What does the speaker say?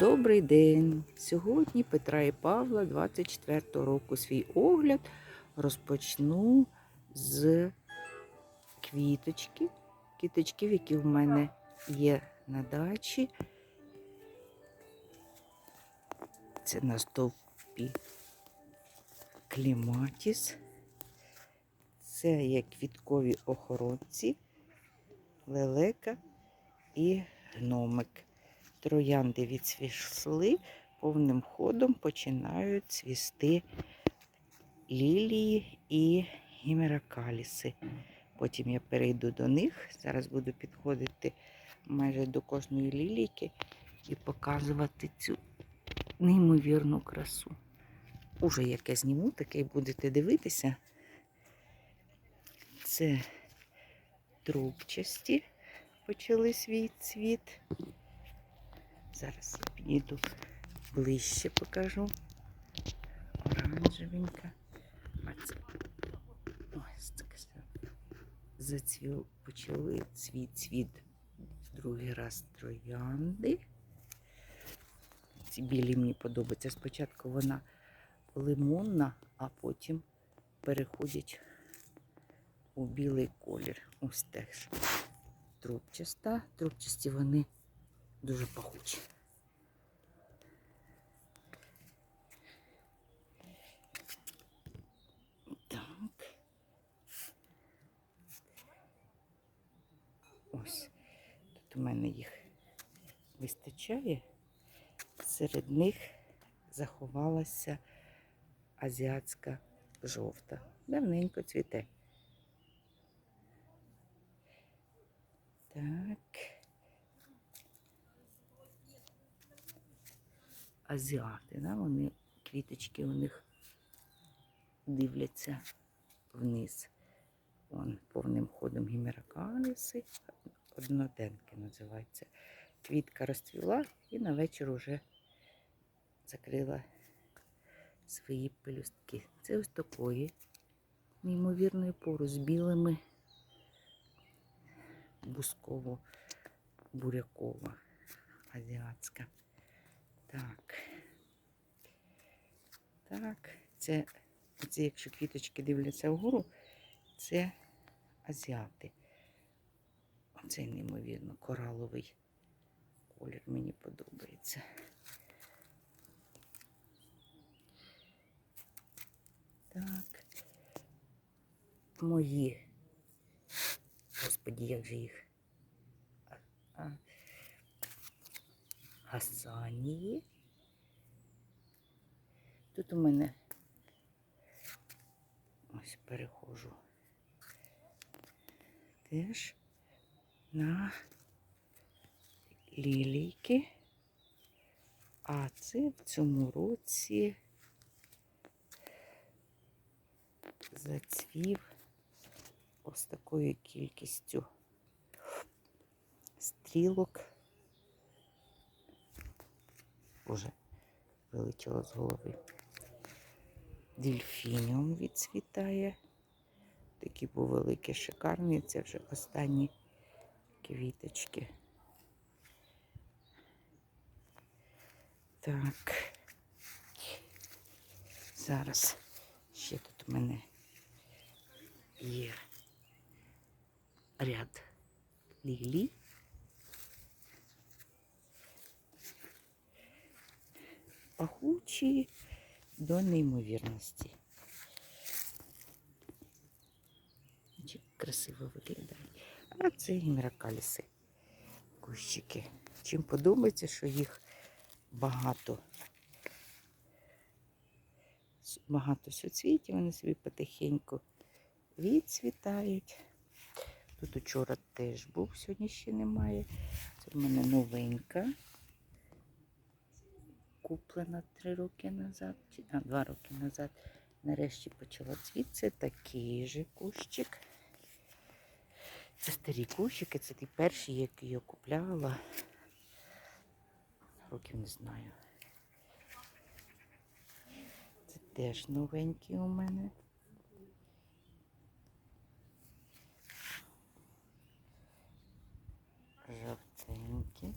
Добрий день! Сьогодні Петра і Павла 24 року свій огляд розпочну з квіточки, квіточків, які в мене є на дачі. Це на стовпі кліматіс. Це є квіткові охоронці, лелека і гномик. Троянди відцвісли, повним ходом починають цвісти лілії і гімеракаліси. Потім я перейду до них. Зараз буду підходити майже до кожної лілійки і показувати цю неймовірну красу. Уже яке зніму, таке будете дивитися. Це трубчасті почали свій цвіт. Зараз я підійду ближче покажу. Оранжевенька. Ось таке. Зацвіл, почали цвіт цвіт другий раз троянди. Ці білі мені подобаються. Спочатку вона лимонна, а потім переходять у білий колір. Ось теж трубчаста. Трубчасті вони дуже пахучі. Так. Ось. Тут у мене їх вистачає. Серед них заховалася азіатська жовта. Давненько цвіте. Так. Азіати, да? вони квіточки у них дивляться вниз. Вон повним ходом гімеракаліси, одноденки називається. Квітка розцвіла і на вечір уже закрила свої пелюстки. Це ось такої неймовірної пору з білими бусково-бурякова азіатська. Так. Так, це, це якщо квіточки дивляться вгору, це азіати. Оцей, неймовірно, кораловий колір мені подобається. Так. Мої. Господі, як же їх? Гасанії. Тут у мене ось перехожу теж на лілійки. А це в цьому році зацвів ось такою кількістю стрілок. Боже, вилетіло з голови. Дельфініум відцвітає. Такі був великі, шикарні. Це вже останні квіточки. Так. Зараз ще тут у мене є ряд лілій. пахучі до неймовірності. Красиво виглядає. А це гімеракаліси. Кущики. Чим подобається, що їх багато. Багато суцвітів, вони собі потихеньку відцвітають. Тут учора теж був, сьогодні ще немає. Це в мене новенька куплена три роки назад, а два роки назад. Нарешті почала цвітися такий же кущик. Це старі кущики, це ті перші, які я купляла. Років не знаю. Це теж новенький у мене. Жовтенький.